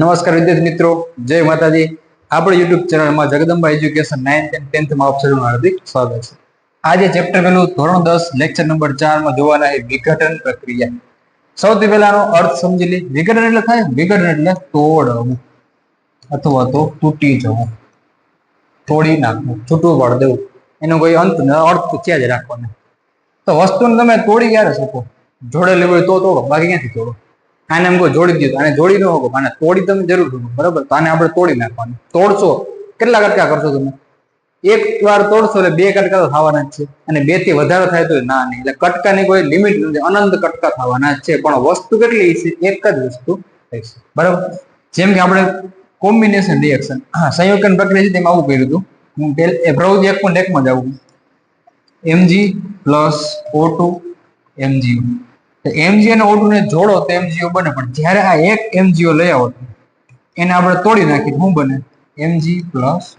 નમસ્કાર વિદ્યાર્થી મિત્રો, જય માતાજી. આપણે યુટ્યુબ ચેનલમાં જગદંબા એજ્યુકેશન નાઇન્થ એન્ડ ટેન્થમાં આપ સૌનું હાર્દિક સ્વાગત છે. આજે ચેપ્ટર પેલું, ધોરણ દસ લેક્ચર નંબર ચારમાં જોવાના એ વિઘટન પ્રક્રિયા. સૌથી પહેલાનો અર્થ સમજી લે. વિઘટન એટલે થાય? વિઘટન એટલે તોડવું અથવા તો તૂટી જવું. તોડી નાખવું, છૂટું પાડી દેવું. એનો કોઈ અંત ન, અર્થ ત્યાં જ રાખવાનો. તો વસ્તુને તમે તોડી ક્યારે શકો? જોડેલી હોય તો તોડો, બાકી ક્યાંથી તોડો? આને એમ કોઈ જોડી દીધું, આને જોડી ન શકો આને તોડી તમે જરૂર શકો બરાબર? તો આને આપણે તોડી નાખવાનું. તોડશો, કેટલા કટકા કરશો તમે? એક વાર તોડશો એટલે બે કટકા તો થવાના જ છે. અને બેથી વધારે થાય તો ના, નહીં. એટલે કટકાની કોઈ લિમિટ નથી, અનંત કટકા થવાના જ છે. પણ વસ્તુ કેટલી છે એક જ વસ્તુ છે બરાબર? જેમ કે આપણે કોમ્બિનેશન રિએક્શન હા, સંયોજન પ્રક્રિયા છે, તેમાં આવું કર્યું હતું. હું પેલ એ પ્રવૃત્તિ એક પણ એકમાં જ આવું MG plus O two MG O two ને જોડો તો એમજીઓ બને. પણ જ્યારે આ એક એમજીઓ લઈ આવો એને આપણે તોડી નાખીએ. શું બને? એમજી પ્લસ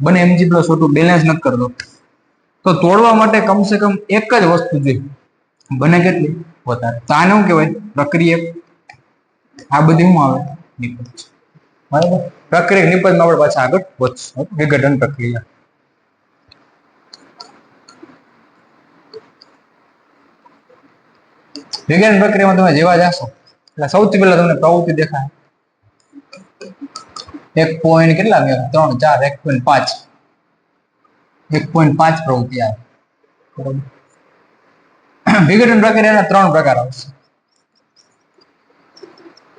બને. MG plus O two balance નથી કરતો. તો તોડવા માટે કમસે કમ એક જ વસ્તુ જોઈએ. બને કેટલી? વધારે. તો આને શું કહેવાય? પ્રક્રિયક. આ બધી શું આવે? નિપજ. બરાબર? પ્રક્રિયક, નિપજમાં આપણે પાછા આગળ વધશું. વિઘટન પ્રક્રિયા. વિજ્ઞાન પ્રક્રિયામાં તમે જેવા જાશો એટલે સૌથી પહેલા તમને પ્રવૃત્તિ દેખાય. એક પોઈન્ટ કેટલા ત્રણ, ચાર, એક પોઈન્ટ પાંચ. એક પોઈન્ટ પાંચ પ્રવૃત્તિ આવે. વિઘટન પ્રક્રિયાના ત્રણ પ્રકાર આવશે.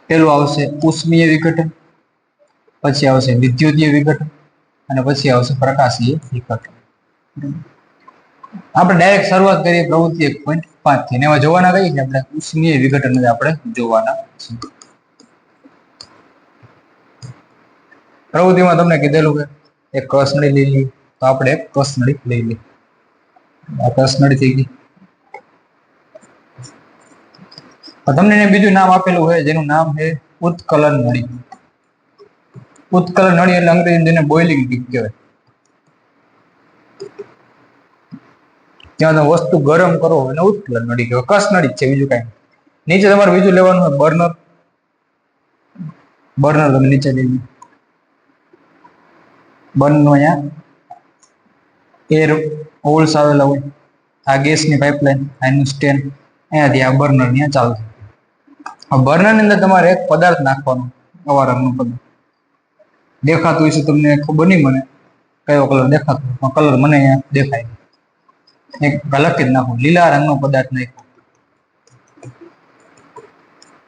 પેલું આવશે ઉષ્મીય વિઘટન, પછી આવશે વિદ્યુતીય વિઘટન, અને પછી આવશે પ્રકાશીય વિઘટન. આપણે ડાયરેક્ટ શરૂઆત કરીએ પ્રવૃત્તિ એક પોઈન્ટ પાંચથી. એમાં જોવાના કઈ છે? આપણે ઉષ્મીય વિઘટન આપણે જોવાના છે. પ્રવૃત્તિમાં તમને કીધેલું કે એક કસનળી લઈ લઈએ તો આપણે એક કસનળી લઈ લઈએ આ કસનળી થઈ ગઈ. તમને બીજું નામ આપેલું હોય, જેનું નામ છે ઉત્કલન નળી ઉત્કલન નળી એટલે અંગ્રેજી જેને બોઇલિંગ ડીપ કહેવાય. તમે વસ્તુ ગરમ કરો એને ઉત્કલન નળી કહેવાય કસ નળી છે? બીજું કાંઈ નીચે તમારે બીજું લેવાનું હોય બર્નર. બર્નર તમે નીચે લઈ લો. બર્નર અહીંયા એર હોલ્સ આવેલા હોય. આ ગેસની પાઇપલાઇન આનું સ્ટેન્ડ અહીંયાથી આ બર્નર અહીંયા ચાલુ. આ બર્નરની અંદર તમારે એક પદાર્થ નાખવાનો અવારંગનો પદાર્થ. દેખાતું હશે તમને, ખબર નહીં મને. કયો કલર દેખાતો કલર મને અહીંયા દેખાય. એક લખી જ નાખો લીલા રંગનો પદાર્થ નાખ્યો.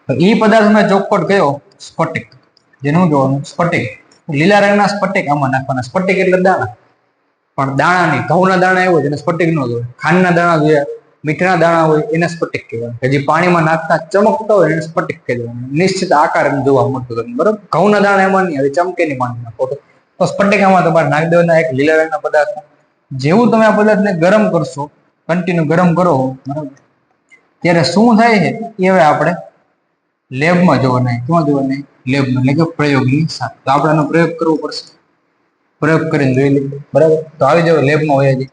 તો એ પદાર્થમાં ચોખ્ખોટ કયો? સ્ફટિક. જેનું જોવાનું સ્ફટિક. લીલા રંગના સ્ફટિક આમાં નાખવાના. સ્ફટિક એટલે દાણા. પણ દાણા નહીં ઘઉંના દાણા એવો જેને સ્ફટિક ન જોઈએ ખાંડના દાણા જોઈએ મીઠાના દાણા હોય, એને સ્ફટિક કહેવાય. હજી પાણીમાં નાખતા ચમકતા હોય એને સ્ફટિક કહેવાય નિશ્ચિત આકાર જોવા મળતો તમને બરોબર? ઘઉંના દાણા એમાં નહીં, હવે ચમકે નહીં પાણી નાખો તો સ્ફટિકામાં તમારે નાખ દેવાના. એક લીલા રંગના પદાર્થ જેવું તમે આ પદાર્થને ગરમ કરશો કન્ટિન્યુ ગરમ કરો, બરાબર? ત્યારે શું થાય છે? એ હવે આપણે લેબમાં જોવાના જોવાના નહીં? લેબમાં, એટલે કે પ્રયોગની સાથે તો આપણે એનો પ્રયોગ કરવો પડશે. પ્રયોગ કરીને જોઈ લઈએ, બરાબર? તો આવી જાવ લેબમાં હોય જઈએ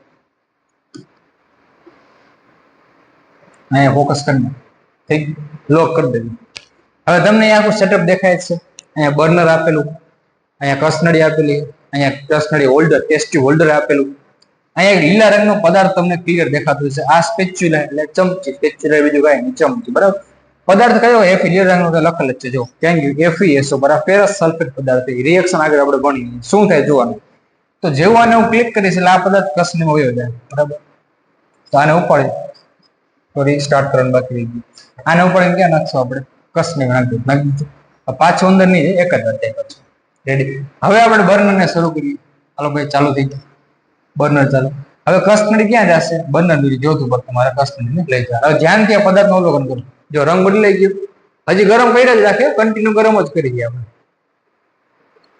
અહીંયા ફોકસ કરીને થઈ લોક કરી દેજો. હવે તમને અહીંયા આખું સેટઅપ દેખાય છે? અહીંયા બર્નર આપેલું, અહીંયા કસનળી આપેલી, અહીંયા કસનળી હોલ્ડર ટેસ્ટી હોલ્ડર આપેલું. અહીંયા લીલા રંગનો પદાર્થ તમને ક્લિયર દેખાતું છે આ સ્પેચ્યુલા એટલે ચમચી સ્પેચ્યુલા બીજું કાંઈ નહીં, ચમચી, બરાબર? પદાર્થ કયો? એફી લીલા રંગનો લખેલ છે. જો થેન્ક યુ એફી પર ફેરસ સલ્ફેટ પદાર્થ રિએક્શન આગળ આપણે ભણીએ. શું થાય જોવાનું? તો જેવું આને હું ક્લિક કરીશ એટલે આ પદાર્થ કસને વયો જાય. બરાબર? તો આને ઉપાડી. થોડી સ્ટાર્ટ કરવાનું બાકી રહી ગયું. આને ઉપાડીને ક્યાં નાખશો આપણે? કસને નાખી નાખી પાછું અંદર નહીં એક જ પાછું. રેડી હવે આપણે બર્નને શરૂ કરીએ. હાલો ભાઈ, ચાલુ થઈ ગયું. બર્નર ચાલુ. હવે કસ્ટડી ક્યાં જશે? બર્નર સુધી જોતું પર તમારે કસ્ટડીને લઈ જાય હવે ધ્યાનથી આ પદાર્થનું અવલોકન કરો. જો રંગ બદલાઈ ગયો. હજી ગરમ કર્યા જ રાખે કન્ટિન્યુ ગરમ જ કરી ગયા આપણે.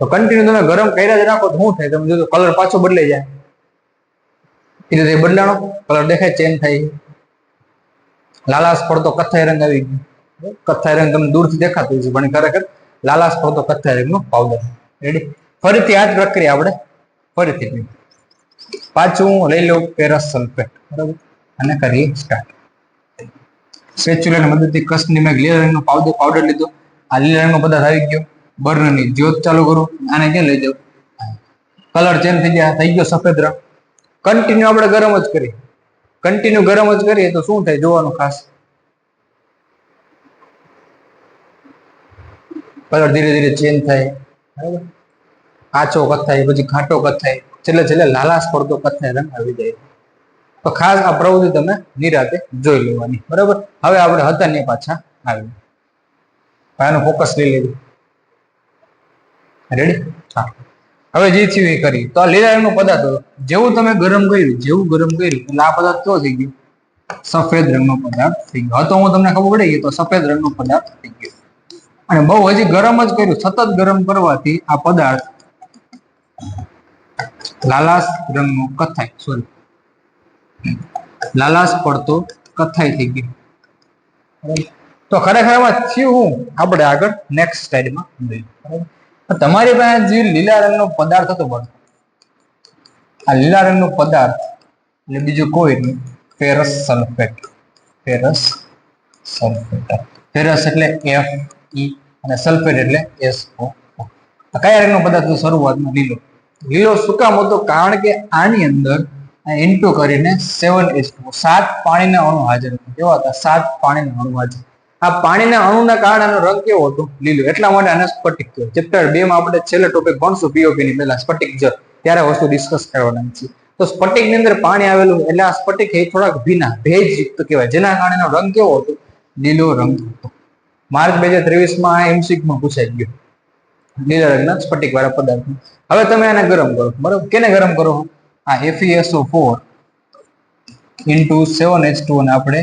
તો કન્ટિન્યુ તમે ગરમ કર્યા જ રાખો તો શું થાય? તમે જો કલર પાછો બદલાઈ જાય. ધીરે ધીરે બદલાણો. કલર દેખાય ચેન્જ થાય. લાલાશ પડતો કથ્થાઈ રંગ આવી ગયો. કથ્થાઈ રંગ તમને દૂરથી દેખાતું છે પણ ખરેખર લાલાશ પડતો કથ્થાઈ રંગનો પાવડર રેડી ફરીથી આ જ પ્રક્રિયા આપણે ફરીથી. પાછું લઈ લઉં પેરસ સલ્ફેટ બરાબર? અને કરીએ સ્ટાર્ટ સ્પેચ્યુલાની મદદથી કસની મેં લીલા રંગનો પાવડર પાવડર લીધો. આ લીલા રંગનો પદાર્થ આવી ગયો. બર્નની જ્યોત ચાલુ કરું. આને ક્યાં લઈ જાઉં? કલર ચેન્જ થઈ ગયા, થઈ ગયો સફેદ રંગ. કન્ટિન્યુ આપણે ગરમ જ કરીએ. કન્ટિન્યુ ગરમ જ કરીએ તો શું થાય જોવાનું ખાસ? કલર ધીરે ધીરે ચેન્જ થાય. બરાબર? આછો કથાય, પછી ઘાટો કથાય. છેલ્લે છેલ્લે લાલાશ પડતો કથાય રંગ આવી જાય. તો ખાસ આ પ્રવૃત્તિ તમે નિરાતે જોઈ લેવાની. બરાબર? હવે આપણે હતા ને પાછા આવી આનું ફોકસ લઈ લીધું રેડી હા. હવે જે થયું એ કરી તો આ લીલા રંગનો પદાર્થ જેવું તમે ગરમ કર્યું, જેવું ગરમ કર્યું, એટલે આ પદાર્થ કેવો થઈ ગયો? સફેદ રંગનો પદાર્થ થઈ ગયો. હતો હું તમને ખબર પડી ગઈ તો સફેદ રંગનો પદાર્થ થઈ ગયો. અને બહુ હજી ગરમ જ કર્યું. સતત ગરમ કરવાથી આ પદાર્થ લાલાશ રંગનો કથાઈ સોરી લાલાશ પડતો કથાઈ થઈ ગયો. તો ખરેખર એમાં થયું હું? આપણે આગળ નેક્સ્ટ સ્લાઇડમાં જોઈએ. તમારી પાસે જે લીલા રંગનો પદાર્થ હતો બળ આ લીલા રંગનો પદાર્થ એટલે બીજું કોઈ નહીં ferrous sulphate ferrous sulphate ferrous એટલે એફ ઈ અને સલ્ફેટ એટલે એસ ઓ કયા રંગનો પદાર્થ શરૂઆતમાં લીલો. લીલો શું કામ હતો કારણ કે આની અંદર ઇન્ટુ કરીને સેવન એચ સાત પાણીના અણુ હાજર હતા. કેવા હતા? સાત પાણીના અણુ હાજર. આ પાણીના અણુના કારણે આનો રંગ કેવો હતો? લીલો. એટલા માટે આને સ્ફટિક કહેવાય. ચેપ્ટર બે માં આપણે છેલ્લે ટોપિક ભણશું પીઓપી ની પહેલા સ્ફટિક જ ત્યારે વસ્તુ ડિસ્કસ કરવાના છે. તો સ્ફટિકની અંદર પાણી આવેલું એટલે આ સ્ફટિક એ થોડાક ભીના, ભેજયુક્ત કહેવાય. જેના કારણે રંગ કેવો હતો? લીલો રંગ હતો. માર્ચ બે હજાર ત્રેવીસમાં આ MCQ માં પૂછાઈ ગયું. લીલા રંગના સ્ફટિક વાળા પદાર્થ. હવે તમે આને ગરમ કરો. બરોબર? કેને ગરમ કરો? આ FeSO4 four into seven H two અને આપણે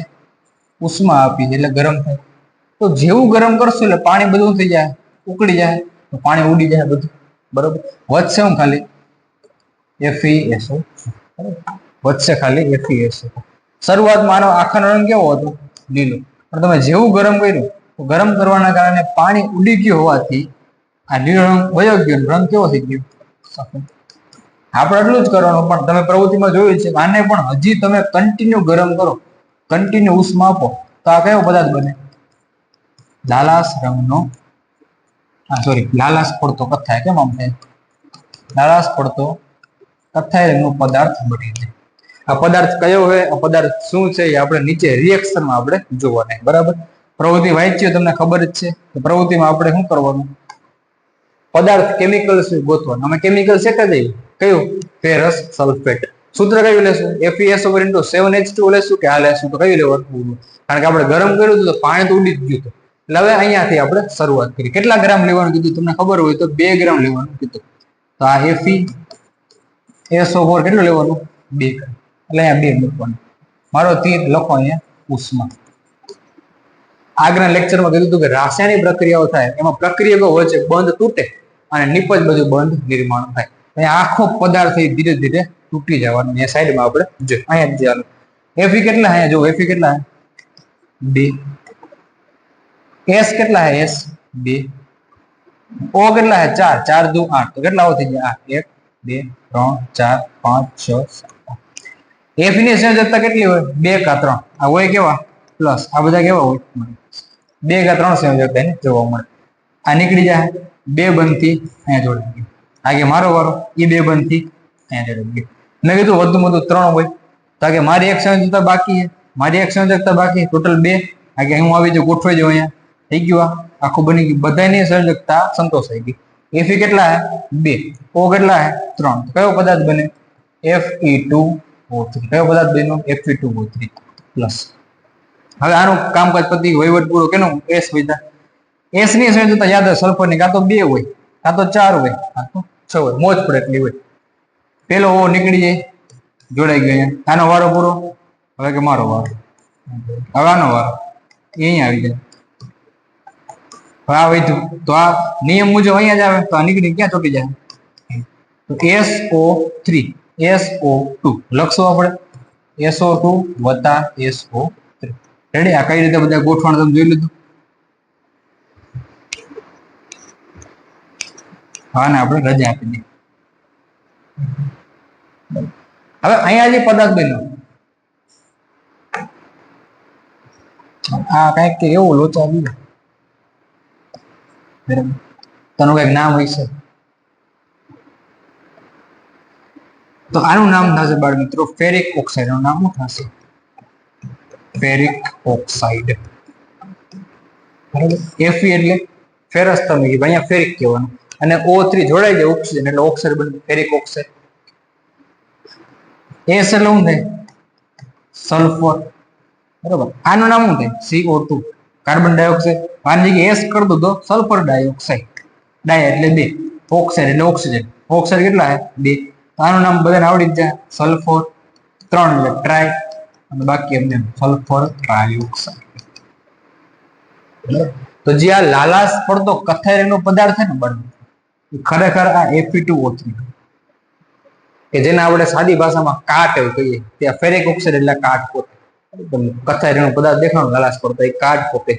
ઉષ્મા આપી એટલે ગરમ થાય. તો જેવું ગરમ કરશો એટલે પાણી બધું થઈ જાય, ઉકળી જાય, તો પાણી ઉડી જાય બધું. બરોબર? વધશે હું ખાલી FeSO વધશે ખાલી FeSO શરૂઆતમાં આનો આખાનો રંગ કેવો હતો? લીલો. પણ તમે જેવું ગરમ કર્યું, તો ગરમ કરવાના કારણે પાણી ઉડી ગયું હોવાથી આ લીલો રંગ રંગ કેવો થઈ ગયો? આપણે એટલું જ કરવાનું, પણ તમે પ્રવૃત્તિમાં જોયું છે આને પણ હજી તમે કન્ટિન્યુ ગરમ કરો કન્ટિન્યુ ઉષ્મા આપો, તો આ કયો પદાર્થ બને? લાલાશ રંગનો હા સોરી લાલાશ પડતો કથાય કેમ થાય? લાલાશ પડતો કથાય રંગનો પદાર્થ બની જાય. આ પદાર્થ કયો હોય, આ પદાર્થ શું છે, એ આપણે નીચે રિએક્શનમાં આપણે જોવાના બરાબર? પ્રવૃત્તિ વાંચીએ તમને ખબર જ છે. કે પ્રવૃત્તિમાં આપણે શું કરવાનું? પદાર્થ કેમિકલ્સ ગોતવાનું. અમે કેમિકલ સેટ જ દઈએ કયું? ફેરસ સલ્ફેટ સૂત્ર કયું લેશું? FeS over into 7H2O લેશું કે આ લેશું? તો કયું લેવાનું? કારણ કે આપણે ગરમ કર્યું હતું તો પાણી તો ઉડી જ ગયું હતું. એટલે હવે અહીંયાથી આપણે શરૂઆત કરી. કેટલા ગ્રામ લેવાનું કીધું? તમને ખબર હોય તો બે ગ્રામ લેવાનું કીધું. તો આ FeSO4 કેટલું લેવાનું? બે એટલે અહીંયા બે મૂકવાનું. મારો તીર લખો અહીંયા ઉષ્મા. આગળના લેક્ચરમાં કીધું હતું કે રાસાયણિક પ્રક્રિયાઓ થાય. એમાં પ્રક્રિયકો વચ્ચે બંધ તૂટે. અને નિપજ બધું બંધ નિર્માણ થાય. અહીંયા આખો પદાર્થ ધીરે ધીરે તૂટી જવાનો અહીંયા સાઈડમાં આપણે જો અહીંયા જ એફી કેટલા અહીંયા? જો એફી કેટલા બે એસ કેટલા હે એસ બે ઓ કેટલા હે ચાર. ચાર દુ આઠ. તો કેટલા થઈ ગયા? આઠ. એક, બે, ત્રણ, ચાર, પાંચ, છ, સાત એફની સંયોજકતા કેટલી હોય? બે કા ત્રણ. આ હોય કેવા? પ્લસ આ બધા કેવા હોય? બે કા ત્રણ સંયોજકતા જોવા મળે. આ નીકળી જાય. બે બંધથી અહીંયા જોડાઈ ગયું. આગે મારો વારો, એ બે બંધથી અહીંયા જોડાઈ ગયું. મેં કીધું વધુ વધુ ત્રણ હોય. તો કે મારી એક સંયોજકતા બાકી છે. મારી એક સંયોજકતા બાકી ટોટલ બે. આગે હું આવી જાઉં ગોઠવાઈ જાઉં અહીંયા. થઈ ગયું આ. આખું બની ગયું. બધાની સંયોજકતા સંતોષાઈ ગઈ. એફી કેટલા હે બે. ઓ કેટલા હે ત્રણ. કયો પદાર્થ બને? F E two O three કયો પદાર્થ બન્યો? F E two O three plus હવે આનું કામકાજ પતિ વહીવટ પૂરો કેનું? એસ વધ્યા એસની તો યાદ સલ્ફરની કાં તો બે હોય, કાં તો ચાર હોય, કાં તો છ હોય, મોજ પડે એટલી હોય. પેલો ઓ નીકળી જાય, જોડાઈ ગયો આનો વારો પૂરો? હવે કે મારો વારો? હવે આનો વારો? એ અહીંયા આવી જાય. આ વધ્યું તો આ નિયમ મુજબ અહીંયા જ આવે, તો આ નીકળી ક્યાં ચોટી જાય? તો S O three, S O two, લખશો આપણે. એસઓ ટુ વત્તા એસઓ થ્રી. રેડી આ કઈ રીતે બધા ગોઠવણ તમે જોઈ લીધું? હા ને આપણે રજા આપી દઈએ હવે અહીંયા જે પદાર્થ બન્યો. આ કંઈક એવું લોચા બરાબર. તેનું કંઈક નામ હોય છે. તો આનું નામ થશે બાળ મિત્રો ફેરિક ઓક્સાઇડ. નું નામ થશે? Ferric oxide. બરાબર? એફી એટલે ફેરસ તમે અહીંયા ફેરિક કહેવાનું. અને O3 જોડાઈ જાય ઓક્સિજન એટલે ઓક્સાઇડ બને ફેરિક ઓક્સાઇડ એસ એટલે શું થાય? સલ્ફર બરાબર. આનું નામ શું થાય? CO2 કાર્બન ડાયોક્સાઇડ આની જગ્યાએ એસ કરી દો તો સલ્ફર ડાયોક્સાઇડ ડાય એટલે બે. ઓક્સાઇડ એટલે ઓક્સિજન ઓક્સાઇડ કેટલા બે. આનું નામ બધાને આવડી જ જાય. સલ્ફર ત્રણ એટલે ટ્રાય અને બાકી એમને સલ્ફર ટ્રાયોક્સાઇડ તો જે આ લાલાશ પડતો કથેરીનો પદાર્થ છે ને એ ખરેખર આ Fe2O3 કે જેને આપણે સાદી ભાષામાં કાટ એવું કહીએ ત્યાં ફેરિક ઓક્સાઇડ એટલે કાટ પોતે. કથેરીનો પદાર્થ દેખાણો લાલાશ પડતો, એ કાટ પોતે.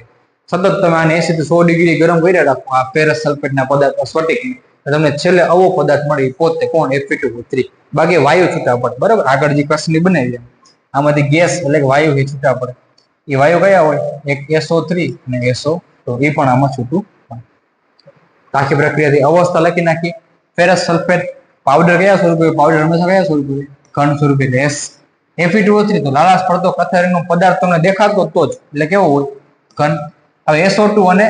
સતત તમે આને એસી થી સો ડિગ્રી ગરમ કર્યા રાખો, આ ફેરસ સલ્ફેટના પદાર્થ સ્ફટિક તમને છેલ્લે આવો પદાર્થ મળે પોતે કોણ? Fe2O3 બાકી વાયુ છૂટા પડે બરાબર? આગળ જે કસની બનાવી દે આમાંથી ગેસ એટલે કે વાયુ એ છૂટા પડે એ વાયુ કયા હોય? એક એસઓ થ્રી અને એસઓ તો એ પણ આમાં છૂટું. આખી પ્રક્રિયાથી અવસ્થા લખી નાખી. ફેરસ સલ્ફેટ પાવડર કયા સ્વરૂપે? પાવડર હંમેશા કયા સ્વરૂપે? ઘન સ્વરૂપે. લેસ Fe2O3 તો લાલાશ પડતો કથેરીનો પદાર્થ તમને દેખાતો તો જ. એટલે કેવો હોય? ઘન. હવે SO2 અને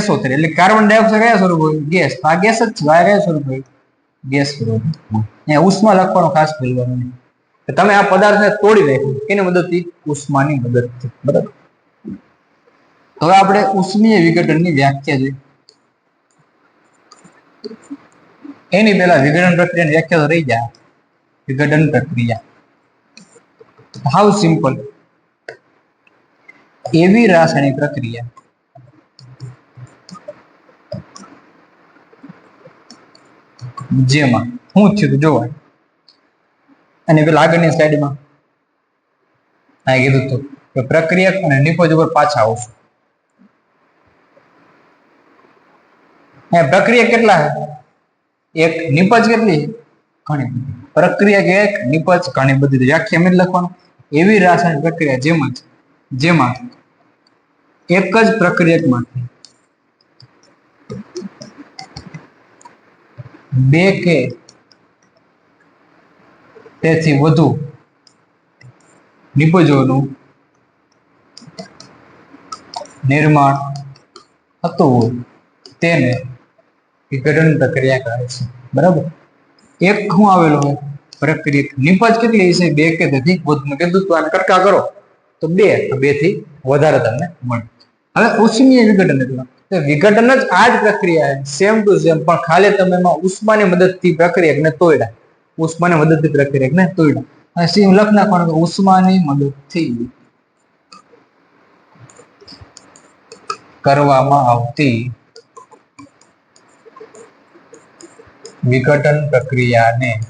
SO3 એટલે કાર્બન ડાયોક્સાઇડ કયા સ્વરૂપ હોય? ગેસ. આ ગેસ જ છે. કયા સ્વરૂપ હોય? ગેસ સ્વરૂપ. અહીંયા ઉષ્મા લખવાનો ખાસ ભૂલવાનું નહીં તમે આ પદાર્થને તોડી નાખ્યો. એની મદદથી? ઉષ્માની મદદથી. બરાબર? હવે આપણે ઉષ્મીય વિઘટનની વ્યાખ્યા જોઈએ. એની પહેલા વિઘટન પ્રક્રિયાની વ્યાખ્યા રહી જાય વિઘટન પ્રક્રિયા. હાઉ સિમ્પલ એવી રાસાયણિક પ્રક્રિયા. જેમાં, હું થયું જોવાય અને પેલા આગળની સ્લાઇડમાં આ કીધું હતું કે પ્રક્રિયક અને નિપજ ઉપર પાછા આવશું. પ્રક્રિયા કેટલા? એક નિપજ કેટલી? ઘણી પ્રક્રિયા કે એક નિપજ, ઘણી બધી. વ્યાખ્યા મેં લખવાનું. એવી રાસાયણિક પ્રક્રિયા જેમાં જેમાં એક જ પ્રક્રિયકમાંથી બે કે તેથી વધુ નિપજોનું નિર્માણ થતું હોય. તેને વિઘટન પ્રક્રિયા કહે છે. બરાબર? એક હું આવેલો હોય પ્રક્રિયા નિપજ કેટલી છે બે કે તેથી વધુ મેં કીધું તું આને કટકા કરો. તો બે બેથી વધારે તમને મળે. હવે ઉષ્મીય વિઘટન એટલે. વિઘટન જ આ જ પ્રક્રિયા સેમ ટુ સેમ પણ ખાલી તમે એમાં ઉષ્માની મદદથી પ્રક્રિયકને તોડ્યા. ઉષ્માની મદદથી પ્રક્રિયકને તોડ્યા. અને સીમ લખ નાખવાનું ઉષ્માની મદદથી કરવામાં આવતી વિઘટન પ્રક્રિયાને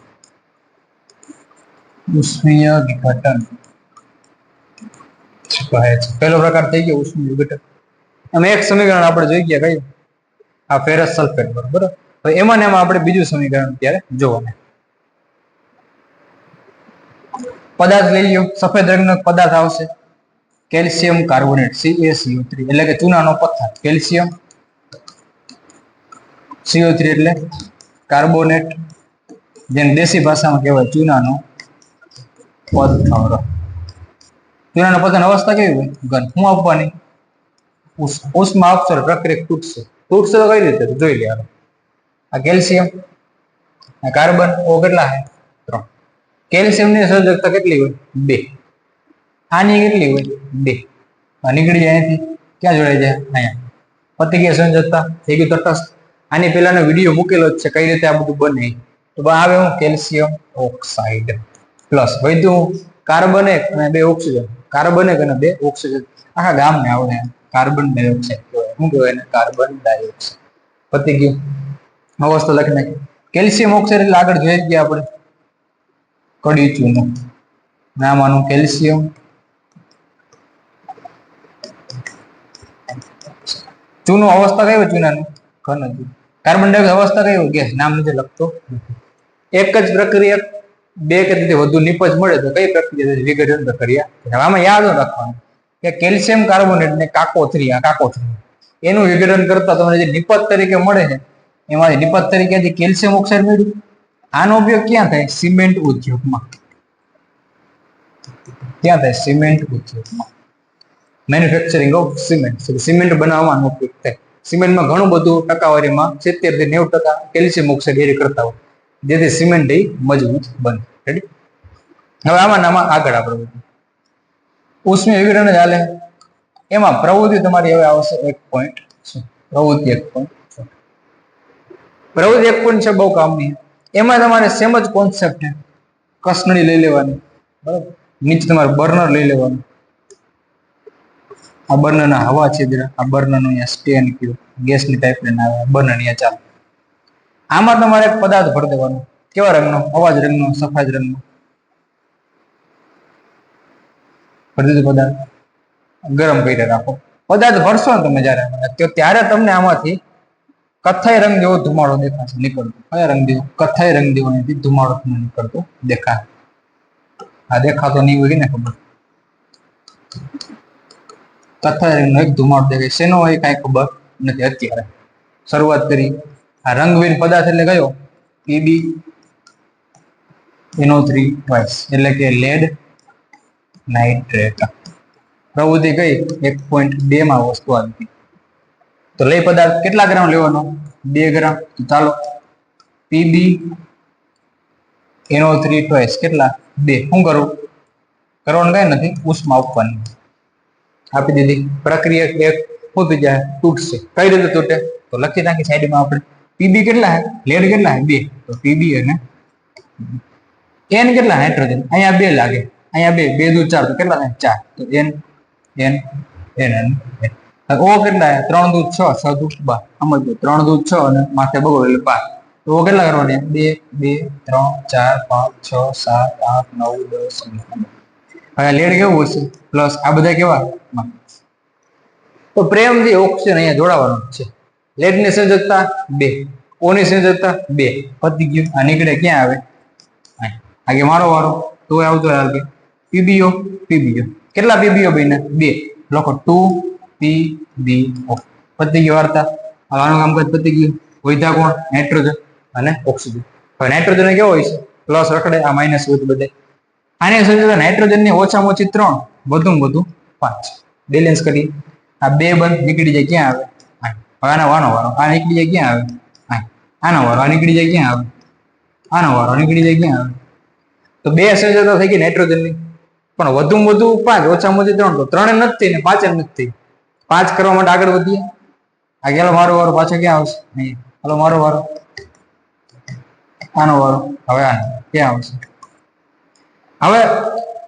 ઉષ્મીય વિઘટન કહે છે. પહેલો પ્રકાર થઈ ગયો ઉષ્મીય વિઘટન. અને એક સમીકરણ આપણે જોઈ ગયા, કયું? આ ફેરસ સલ્ફેટ બરોબર? એમાં ને એમાં આપણે બીજું સમીકરણ અત્યારે જોવાનું. પદાર્થ લઈ લ્યો. સફેદ રંગનો પદાર્થ આવશે. કેલ્શિયમ કાર્બોનેટ CaCO3 એટલે કે ચૂનાનો પથ્થર કેલ્શિયમ. સીઓ થ્રી એટલે કાર્બોનેટ, જેને દેશી ભાષામાં કહેવાય ચૂનાનો પથ્થર ચૂનાનો પથ્થર અવસ્થા કેવી હોય? ઘન. શું આપવાની? ઉષ્- ઉષ્મા અક્ષર પ્રક્રિયા તૂટશે તૂટશે તો કઈ રીતે? જોઈ લે હાલો. આ કેલ્શિયમ, આ કાર્બન, ઓ કેટલા છે? ત્રણ. કેલ્શિયમની સર્જકતા કેટલી હોય? બે. આની કેટલી હોય? બે. આ નીકળી જાય અહીંથી. ક્યાં જોડાઈ જાય? અહીંયા. પતી ગયા સંયોજકતા થઈ ગયું તટસ્થ આની પહેલાનો વીડિયો મૂકેલો જ છે, કઈ રીતે આ બધું બને? તો આવે હું કેલ્શિયમ ઓક્સાઇડ. પ્લસ વધ્યું કાર્બનેક અને બે ઓક્સિજન. કાર્બનેક અને બે ઓક્સિજન. આખા ગામને આવડે કાર્બન ડાયોક્સાઇડ કહેવાય. શું કહેવાય એને? Carbon dioxide. પતી ગયું. અવસ્થા લખી નાખી કેલ્શિયમ ઓક્સાઇડ એટલે આગળ જોઈ ગયા આપણે. કડી ચૂનું. નામ આનું કેલ્શિયમ. ચૂનો અવસ્થા કઈ ચૂનાની ઘન હતું કાર્બન ડાયોક્સાઇડ અવસ્થા ગેસ નામ નીચે લખતો એક જ પ્રક્રિયા બે કે તેથી વધુ નિપજ મળે તો કઈ પ્રક્રિયા? વિઘટન પ્રક્રિયા. આમાં યાદ રાખવાનું કે કેલ્શિયમ કાર્બોનેટ ને કાકો થ્રી, આ કાકો થ્રી. એનું વિઘટન કરતા તમને જે નિપજ તરીકે મળે છે એમાંથી તરીકે જે કેલ્શિયમ ઓક્સાઇડ મળ્યું આનો ઉપયોગ ક્યાં થાય? સિમેન્ટ ઉદ્યોગમાં. ક્યાં થાય? સિમેન્ટ ઉદ્યોગમાં. મેન્યુફેક્ચરિંગ ઓફ સિમેન્ટ સિમેન્ટ બનાવવાનો ઉપયોગ થાય. સિમેન્ટમાં ઘણું બધું ટકાવારીમાં સિત્તેરથી નેવું ટકા કેલ્શિયમ ઓક્સાઇડ એરી કરતા હોય. જેથી સિમેન્ટ એ મજબૂત બને. રેડી હવે આમાં નામાં આગળ આપણે વધીએ. ઉષ્મી વિઘટન ચાલે એમાં પ્રવૃત્તિ તમારી હવે આવશે એક પોઈન્ટ પ્રવૃત્તિ એક પોઈન્ટ પ્રવૃત્તિ એક પોઈન્ટ છે બહુ કામની. એમાં તમારે સેમ જ કોન્સેપ્ટ છે. કસનળી લઈ લેવાની. બરાબર? નીચે તમારે બર્નર લઈ લેવાનું. આ બર્નરના હવા છિદ્ર આ બર્નરનું અહીંયા સ્ટેન કયું ગેસની પાઇપલાઇન આવે. બર્નર અહીંયા ચાલે. આમાં તમારે એક પદાર્થ ભરી દેવાનો. કેવા રંગનો? અવાજ રંગનો, સફેદ રંગનો? ભરી દીધો પદાર્થ. ગરમ કરીને રાખો. પદાર્થ ભરશો ને તમે જ્યારે તો ત્યારે તમને આમાંથી કથ્થાઈ રંગ જેવો ધુમાડો દેખાશે. નીકળતો. કયા રંગ જેવો? કથ્થાઈ રંગ જેવો અહીંથી ધુમાડો તમને નીકળતો દેખાય. આ દેખાતો નહીં હોય ને ખબર. કથ્થાઈ રંગનો એક ધુમાડો દેખાય. શેનો હોય કાંઈ ખબર નથી અત્યારે. શરૂઆત કરી. આ રંગવીર પદાર્થ એટલે કયો? પીબી એનો થ્રી ટ્વાઇસ એટલે કે લેડ નાઇટ્રેટ પ્રવૃત્તિ કઈ? એક પોઈન્ટ બે માં વસ્તુ આવી તો લઈ પદાર્થ કેટલા ગ્રામ લેવાનો? બે ગ્રામ. તો ચાલો. પીબી એનો થ્રી ટ્વાઇસ કેટલા? બે. શું કરું કરવાનું કઈ નથી. ઉષ્મા આપવાની. આપી દીધી. પ્રક્રિયા એક શું જાય, તૂટશે. કઈ રીતે તૂટે? તો લખી નાખી સાઈડમાં આપણે. પીબી કેટલા હે લેડ કેટલા હે બે. તો પીબી અને એન કેટલા નાઇટ્રોજન અહીંયા બે લાગે. અહીંયા બે બે દુ ચાર. તો કેટલા થાય? ચાર. તો N N N N O કેટલા ત્રણ દૂધ છ છ દૂધ બાર. સમજો ત્રણ દૂધ છ અને માથે બગો એટલે બાર. તો ઓ કેટલા કરવાની બે બે, ત્રણ, ચાર, પાંચ, છ, સાત, આઠ, નવ, દસ હવે લેડ કેવું હશે? પ્લસ આ બધા કેવા? તો પ્રેમથી ઓક્સિજન અહીંયા જોડાવાનો છે. લેડની સંયોજકતા બે ઓની સંયોજકતા બે. પતી ગયું. આ નીકળે ક્યાં આવે. આગે મારો વારો? તો આવતો આવે પીબીઓ પીબીઓ કેટલા પીબીઓ બન્યા? બે. લખો ટુ પી બી ઓ પતી ગયું વાર્તા. આનું કામકાજ પતી ગયું. વૈધા કોણ? નાઇટ્રોજન અને ઓક્સિજન હવે નાઇટ્રોજન કેવો હોય છે? પ્લસ રખડે, આ માઇનસ હોય બધે. આની સંયોજકતા નાઇટ્રોજનની ઓછામાં ઓછી ત્રણ, વધુમાં વધુ પાંચ. બેલેન્સ કરી. આ બે બંધ નીકળી જાય ક્યાં આવે. હવે આનો વાનો વારો. આ નીકળી જાય ક્યાં આવે. આનો વારો. આ નીકળી જાય ક્યાં આવે? આનો વારો. નીકળી જાય ક્યાં આવે? તો બે સંયોજકતા થઈ ગઈ નાઇટ્રોજનની પણ વધુમાં વધુ પાંચ, ઓછામાં ઓછી ત્રણ. તો ત્રણે નથી ને પાંચ નથી થઈ. પાંચ કરવા માટે આગળ વધીએ. આ ગયેલો મારો વારો પાછો ક્યાં આવશે? અહીં હાલો, મારો વારો. આનો વારો. હવે આનો. ક્યાં આવશે? હવે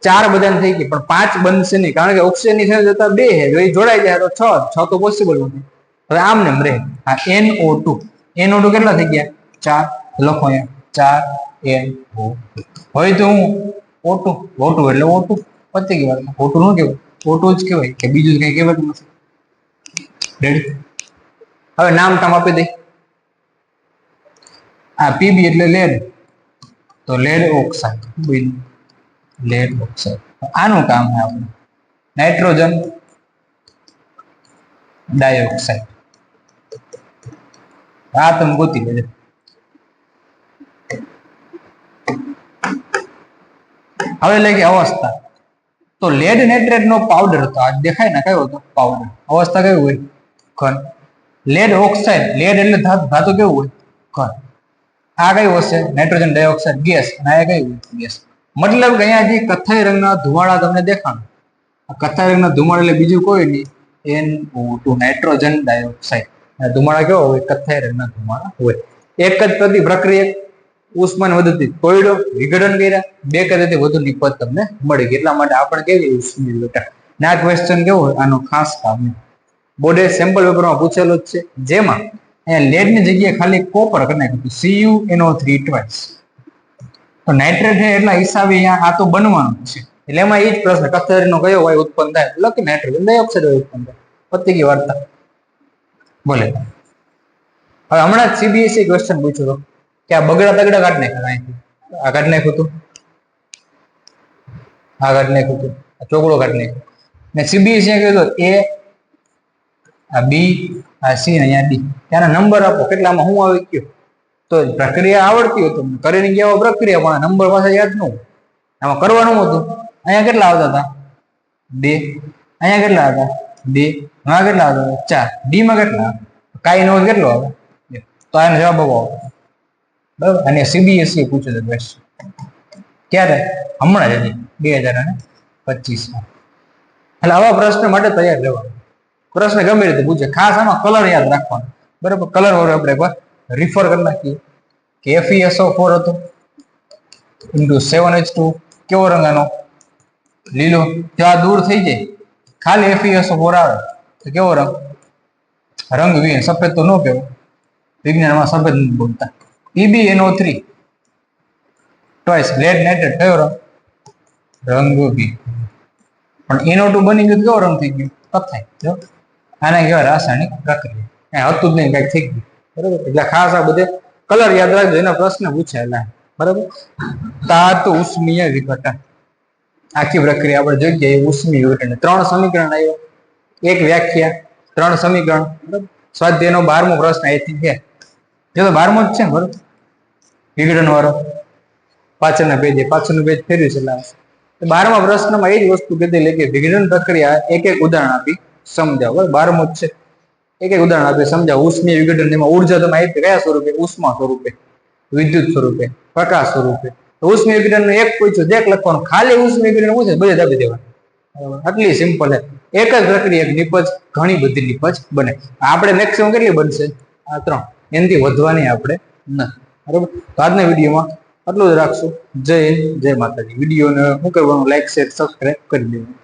ચાર બધાને થઈ ગઈ, પણ પાંચ બનશે નહીં, કારણ કે ઓક્સિજનની સાથે જતા બે છે, જો એ જોડાઈ જાય તો છ છ તો પોસિબલ નથી. હવે આમ ને રહે આ N O two N O two કેટલા થઈ ગયા? ચાર, લખો અહીંયા, ચાર એન ઓ હવે તો હું ઓટુ ઓટુ એટલે ઓટુ પતી ગઈ વાત ઓટુ નું કહેવાય? ઓટુ જ કહેવાય કે બીજું કઈ કહેવાતું નથી? રેડી હવે નામ ટામ આપી દઈ આ પીબી એટલે લેડ તો લેડ ઓક્સાઇડ. બન્યું લેડ ઓક્સાઇડ આનું કામ છે આપણે? નાઇટ્રોજન ડાયોક્સાઇડ આ તમે ગોતી લેજો. હવે લઈ ગઈ અવસ્થા. તો લેડ નાઇટ્રેટ નો પાવડર હતો આ દેખાય ને, કયો હતો? પાવડર અવસ્થા કઈ હોય? ઘન. લેડ ઓક્સાઇડ લેડ એટલે ધાતુ ધાતુ કેવું હોય? ઘન. આ કયું હશે? નાઇટ્રોજન ડાયોક્સાઇડ ગેસ અને આ કયું ગેસ મતલબ કે અહીંયા જે કથ્થાઈ રંગના ધુમાડા તમને દેખાણ. કથ્થાઈ રંગના ધુમાડા એટલે બીજું કોઈ નહીં. એન ટુ નાઇટ્રોજન ડાયોક્સાઇડ ધુમાડા કેવો હોય? કથ્થાઈ રંગના ધુમાડા હોય. એક જ પ્રતિ પ્રક્રિયા ઉષ્માન વધતી કોયડો વિઘટન કર્યા. બે કરતી વધુ નિપજ તમને મળી ગઈ. એટલા માટે આપણે કેવી ઉષ્મી લોટા ને ક્વેશ્ચન કેવો હોય? આનો ખાસ કામ બોર્ડે સેમ્પલ પેપરમાં પૂછેલો જ છે. જેમાં અહીંયા લેડની જગ્યાએ ખાલી કોપર કનેક્ટ નાખ્યું સીયુ એનો થ્રી ટ્વાઇસ તો નાઇટ્રેટ એટલા હિસાબે અહીંયા આ તો બનવાનું છે. એટલે એમાં એ જ પ્રશ્ન, કથરીનો કયો વાયુ ઉત્પન્ન થાય? એટલે કે નાઇટ્રોજન ડાયોક્સાઇડ વાયુ ઉત્પન્ન થાય. પતિ ગઈ વાર્તા. બોલે. હવે હમણાં જ સીબીએસઈ ક્વેશ્ચન પૂછ્યો હતો કે આ બગડા તગડા કાઢ નાખ્યા આ કાઢ નાખ્યું હતું? આ કાઢ નાખ્યું હતું. આ ચોકડો કાઢ નાખ્યો. ને સીબીએસઈ હતું, એ, આ બી, આ સી અહીંયા ડી. ત્યાંના નંબર આપો, કેટલામાં, હું આવી ગયો? તો પ્રક્રિયા આવડતી હોય તમને કરીને ગયા પ્રક્રિયા, પણ નંબર પાસે યાદ ન હોય. આમાં કરવાનું હતું? અહીંયા કેટલા આવતા હતા? બે અહીંયા કેટલા હતા? બે આમાં કેટલા આવતા હતા? ચાર. ડી માં કેટલા કાંઈ નો કેટલો આવે. તો આનો જવાબ આવે. બરાબર? અને સીબીએસઈ પૂછે છે ક્વેશ્ચન ક્યારે હમણાં જ બે હજાર અને પચીસમાં એટલે આવા પ્રશ્ન માટે તૈયાર રહેવાનું. પ્રશ્ન ગમે રીતે પૂછે. ખાસ આમાં કલર યાદ રાખવાનો. બરાબર? કલર વાળો આપણે રિફર કરી નાખીએ. કે એફઈએસઓ ફોર હતો. ઇન્ટુ સેવન એચ ટુ કેવો રંગ આનો? લીલો. ત્યાં દૂર થઈ જાય, ખાલી એફઈએસઓ ફોર આવે, તો કેવો રંગ? રંગ વી સફેદ તો ન કહેવાય. વિજ્ઞાનમાં સફેદ નથી બોલતા. ઈબી એનો થ્રી ટ્વાઇસ લેડ નાઇટ્રેટ કયો રંગ? રંગ બી પણ એનો ટુ બની ગયું કેવો રંગ થઈ ગયો? કથાય. જો. આને કહેવાય રાસાયણિક પ્રક્રિયા. હતું જ નહીં, કાંઈક થઈ ગયું. બરાબર? એટલે ખાસ આ બધે કલર યાદ રાખજો, એના પ્રશ્ન પૂછાયેલા. બરાબર? તાત ઉષ્મીય વિઘટન. આખી પ્રક્રિયા આપણે જોઈ ગયા, એ ઉષ્મીય વિઘટન. ત્રણ સમીકરણ આવ્યો. એક વ્યાખ્યા, ત્રણ સમીકરણ. બરાબર? સ્વાધ્યાયનો બારમો પ્રશ્ન અહીંથી છે. જે તો બારમો જ છે ને, બરાબર? વિઘટન વાળો પાછળના પેજે, પાછળનું પેજ ફેર્યું છે આવશે. બારમા પ્રશ્નમાં એ જ વસ્તુ કીધેલી કે વિઘટન પ્રક્રિયા એક એક ઉદાહરણ આપી, સમજાવો. બારમો જ છે. એક એક ઉદાહરણ આપણે સમજાવો. ઉષ્મીય વિઘટન એમાં ઊર્જા તમે આપી કયા સ્વરૂપે? ઉષ્મા સ્વરૂપે. વિદ્યુત સ્વરૂપે. પ્રકાશ સ્વરૂપે. ઉષ્મીય વિઘટનનું એક પૂછ્યું. દેખ લખવાનું? ખાલી ઉષ્મીય વિઘટન પૂછે? બધે દાબી દેવાનું. આટલી સિમ્પલ છે. એક જ પ્રક્રિયા, એક નિપજ. ઘણી બધી નિપજ બને. આપણે મેક્સિમમ કેટલી બનશે? આ ત્રણ. એનાથી વધવાની આપણે નથી. બરાબર? તો આજના વિડીયોમાં આટલું જ રાખશું. જય જય માતાજી. વિડીયોને શું કરવાનું લાઈક શેર સબસ્ક્રાઈબ કરી દેવાનું